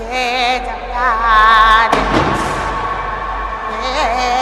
Yeah, yeah.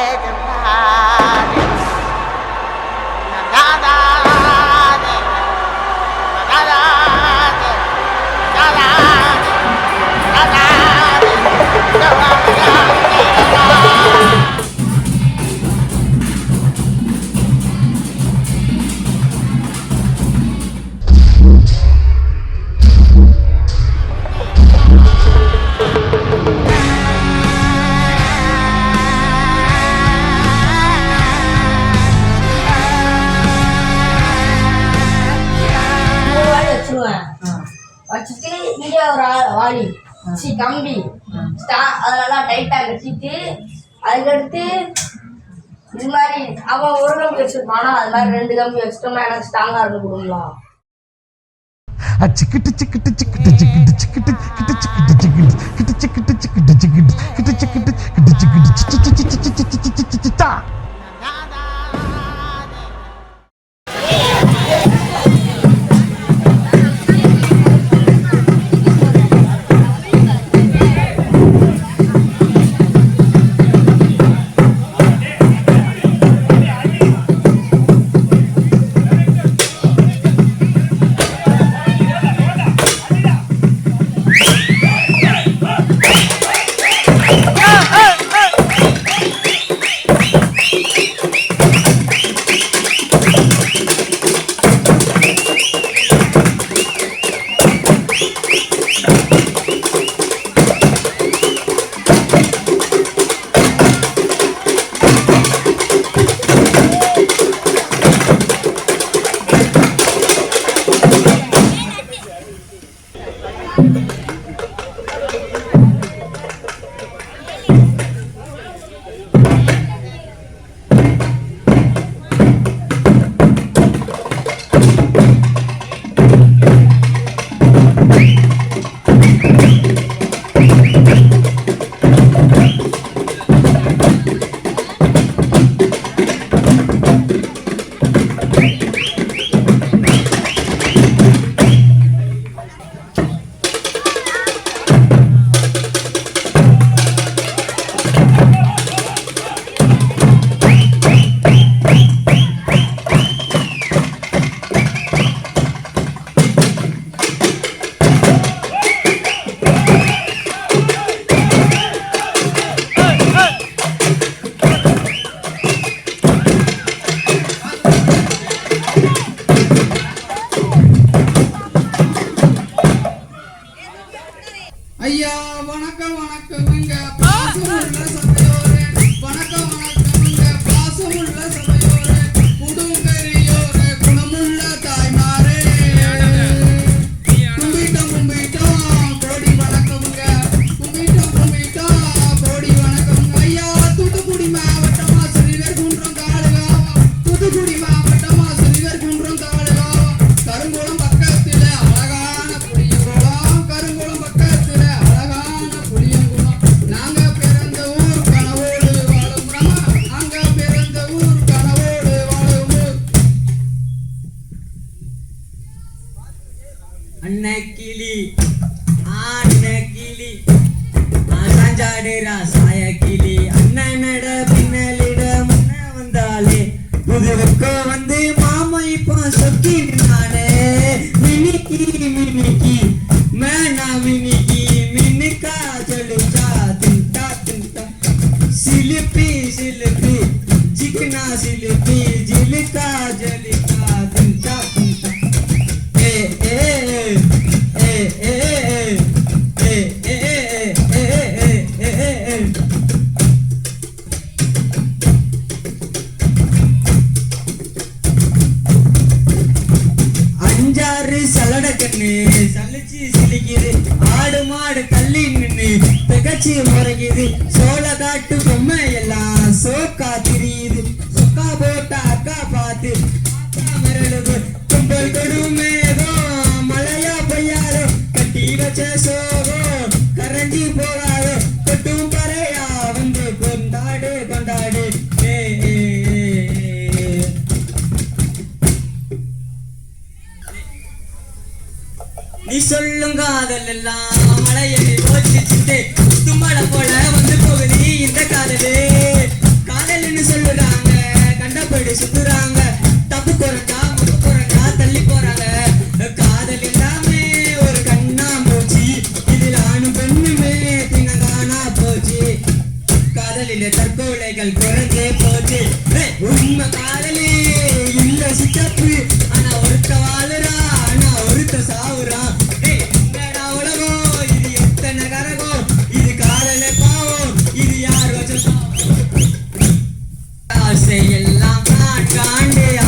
C கம்பி. அதெல்லாம் டைட்டாக கட்டிட்டு அதுக்கடுத்து இது மாதிரி அவன் ஒரு கம்பி வச்சிருப்பானா அது மாதிரி ரெண்டு கம்பி வச்சிட்டோம்னா எனக்கு ஸ்ட்ராங்காக இருந்து கொடுங்களா. சிக்கிட்டு சிக்கிட்டு சிக்கிட்டு சிக்கிட்டு சிக்கிட்டு. வந்து மாமா இப்ப சொக்கி இல்ல ஆனா ஒருத்த வாழுறா ஆனா ஒருத்த சாவுறா. ஏய், இது எத்தனை கரகம் இது காதலே பாவம் இது யார் எல்லாம் நான்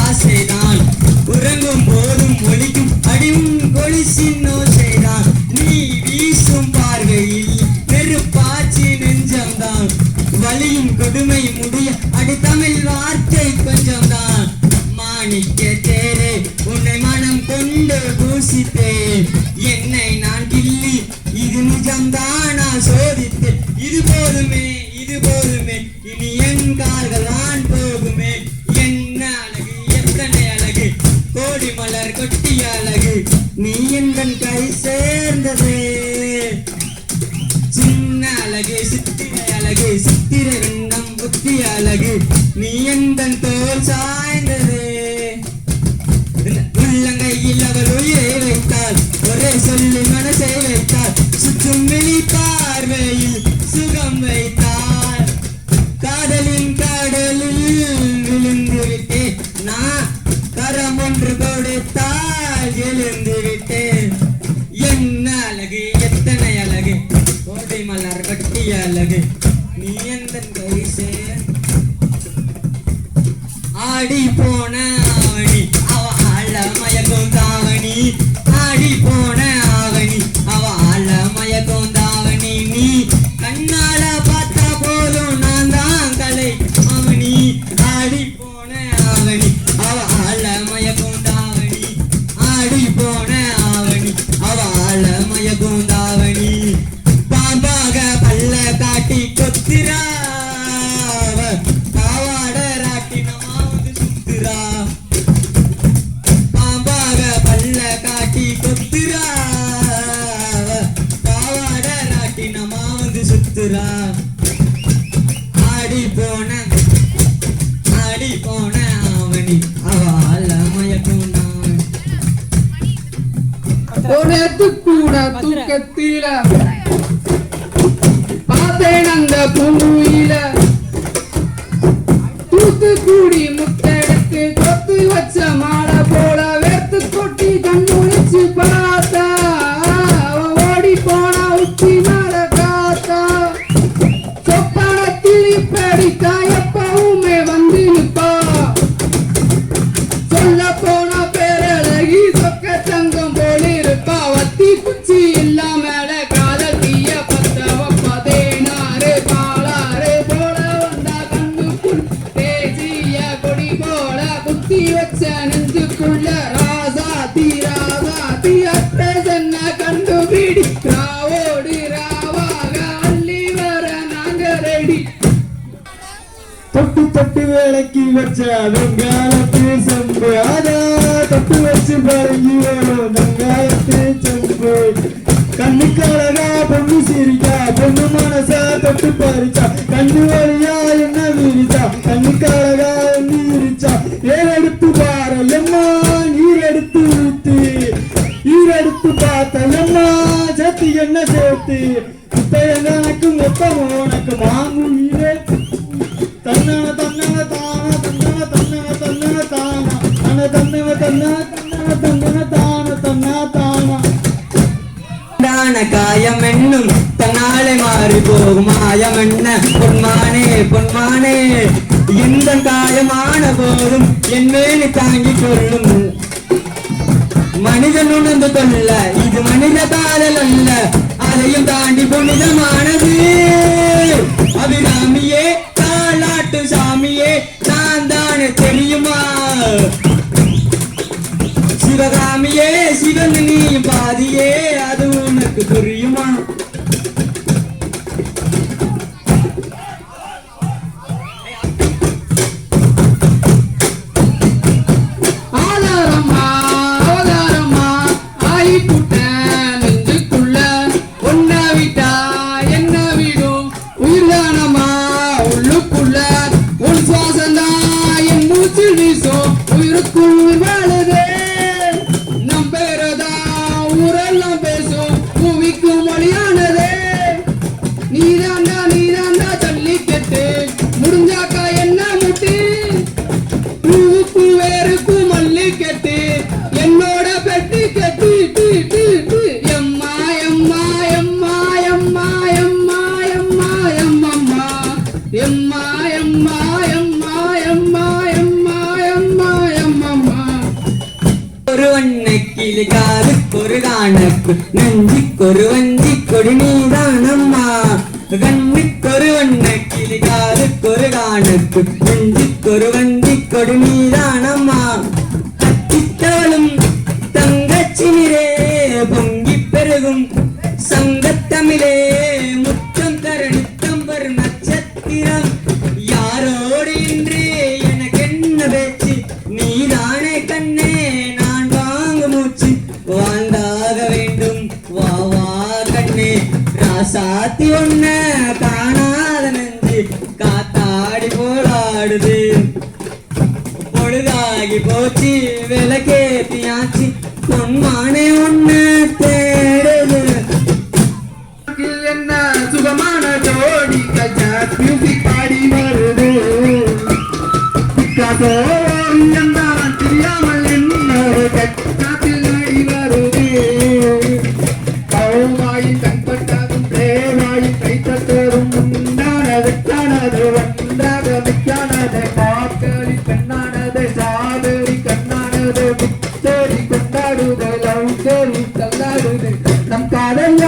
ஆசைதான். உறங்கும் போதும் ஒலிக்கும் அடியும் கொலிசின் ஓசைதான். நீ வீசும் பார்வையில் நெருப்பாச்சி நெஞ்சம்தான். வலியும் கொடுமை முடிய அடி தமிழ் வார்த்தை கொஞ்சம்தான். மாணிக்க பூசித்தேன் என்னை நான் கிள்ளி இது நிஜம்தான் நான் சோதித்தேன். இது போதுமே இது போதுமே இனி என் கால்கள் தான் போகுமே. என்ன அழகு எத்தனை அழகு கோடி மலர் கொட்டிய அழகு நீ எங்கள் கை சேர்ந்ததே? சின்ன அழகு சித்திரை அழகு சித்திர வெண்ணம் புத்தி அழகு நீ எங்கள் தோல் சாய்ந்ததே? கையில் அவள் உயிரை வைத்தாள் ஒரே சொல்லி மனசை வைத்தாள் சுற்றும் விழி பார்வையில் ஒரு கூட தூக்கத்தில. பார்த்தேன் அந்த பூயில தூத்துக்குடி முத்தெடுத்து கொத்து வச்ச மாலை போல வேர்த்து கொட்டி கண்ணுழிச்சு பார்த்தா தொட்டு வேலைக்கு வச்ச வெங்காயத்து சம்பு. அதா தொட்டு வச்சு பழகி வரும் வெங்காயத்து சம்பு. கண்ணுக்கு அழகா பொண்ணு சிரிக்கா பொண்ணு மனசா தொட்டு பறிச்சா. கண்ணு வழியா என்ன விரிச்சா கண்ணுக்கு அழகா என்ன விரிச்சா. ஏன் எடுத்து பாரு எம்மா நீர் எடுத்து ஊத்து. ஈரெடுத்து பார்த்த எம்மா சேர்த்து என்ன சேர்த்து. மாறி போகும் மாயம் என்ன பொன்மானே பொன்மானே. எந்த காயமான போதும் என் மேலி தாங்கிக் கொள்ளும். மனிதன் உணர்ந்து கொள்ள இது மனித காதல் அல்ல. அதையும் தாண்டி புனிதமானது. அபிராமியே தாளாட்டு சாமியே நான் தானே தெரியுமா? சிவகாமியே சிவன் நீ பாதியே அது உனக்கு புரியுமா? என்னோட பெட்டி கட்டி டி டி டி எம்மா எம்மா எம்மா எம்மா எம்மா எம்மா எம்மம்மா எம்மா எம்மா எம்மா எம்மா எம்மா எம்மா எம்மம்மா ஒரு வண்ண கிளிகாது ஒரு காணக்கு நஞ்சிக்கொரு வஞ்சி கொடி நீதானம்மா கண்ணுக்கொரு வண்ண கிளிகாது ஒரு காணக்கு நஞ்சிக்கொரு வஞ்சி கொடி நீதான் வாழ்ந்தாக வேண்டும். வா வா கண்ணே. ராசாத்தி ஒன்ன காணாத நெஞ்சு காத்தாடி போலாடுது பொழுதாகி போச்சு விளக்கேத்தியாச்சு. பொன்மானே ஒண்ணு தேடுது. என்ன சுகமான ஜோடி? கஜா மியூசிக் பாடி வருது. பிக்காசோ நம் காதல்